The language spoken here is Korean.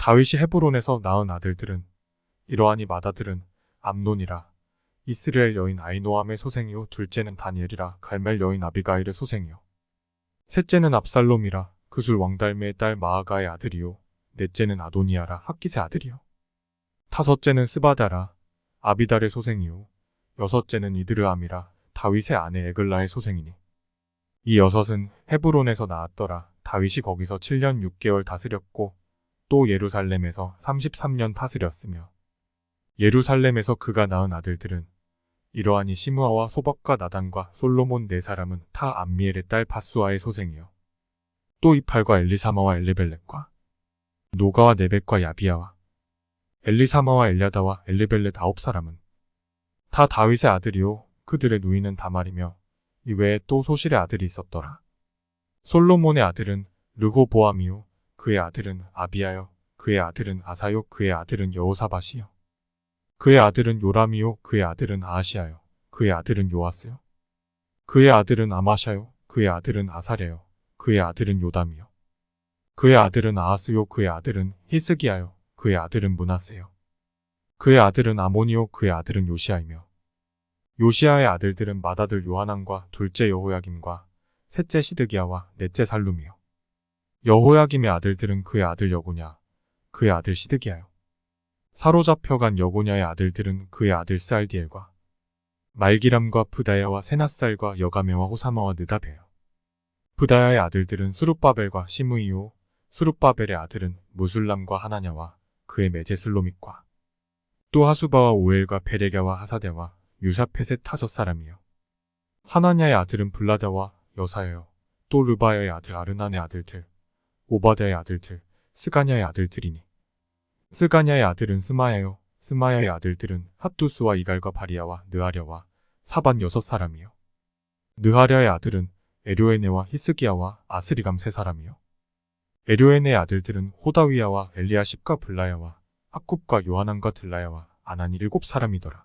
다윗이 헤브론에서 낳은 아들들은 이러하니 맏아들은 암논이라. 이스라엘 여인 아이노함의 소생이요 둘째는 다니엘이라. 갈멜 여인 아비가일의 소생이요. 셋째는 압살롬이라. 그술 왕달메의 딸 마아가의 아들이요 넷째는 아도니아라. 학기세 아들이요. 다섯째는 스바다라 아비달의 소생이요 여섯째는 이드르암이라. 다윗의 아내 에글라의 소생이니. 이 여섯은 헤브론에서 나왔더라. 다윗이 거기서 7년 6개월 다스렸고 또 예루살렘에서 33년 다스렸으며 예루살렘에서 그가 낳은 아들들은 이러하니 시므아와 소박과 나단과 솔로몬 네 사람은 타 암미엘의 딸 바수아의 소생이요. 또 이팔과 엘리사마와 엘리벨렛과 노가와 네벳과 야비야와 엘리사마와 엘야다와 엘리벨렛 아홉 사람은 다 다윗의 아들이요. 그들의 누이는 다말이며 이외에 또 소실의 아들이 있었더라. 솔로몬의 아들은 르호보암이요 그의 아들은 아비야요 그의 아들은 아사요 그의 아들은 여호사밭이요 그의 아들은 요람이요 그의 아들은 아하시아요 그의 아들은 요아스요 그의 아들은 아마샤요 그의 아들은 아사랴요 그의 아들은 요담이요 그의 아들은 아하스요 그의 아들은 히스기야요 그의 아들은 문하세요 그의 아들은 아모니요 그의 아들은 요시아이며 요시아의 아들들은 맏아들 요하난과 둘째 여호야김과 셋째 시드기야와 넷째 살룸이요 여호야김의 아들들은 그의 아들 여고냐 그의 아들 시드기야요. 사로잡혀간 여고냐의 아들들은 그의 아들 스알디엘과 말기람과 부다야와 세나살과 여가메와 호사마와 느다베요. 부다야의 아들들은 수룹바벨과 시므이요 수룹바벨의 아들은 무술람과 하나냐와 그의 매제 슬로믹과 또 하수바와 오엘과 베레갸와 하사데와 유사펫의 다섯 사람이요. 하나냐의 아들은 블라다와 여사여요. 또 르바야의 아들 아르난의 아들들 오바다의 아들들 스가냐의 아들들이니. 스가냐의 아들은 스마야요. 스마야의 아들들은 핫두스와 이갈과 바리야와 느하랴와 사반 여섯 사람이요. 느하랴의 아들은 에료에네와 히스기야와 아스리감 세 사람이요. 에료에네의 아들들은 호다위야와 엘리아십과 블라야와 학굽과 요하난과 들라야와 아나니 일곱 사람이더라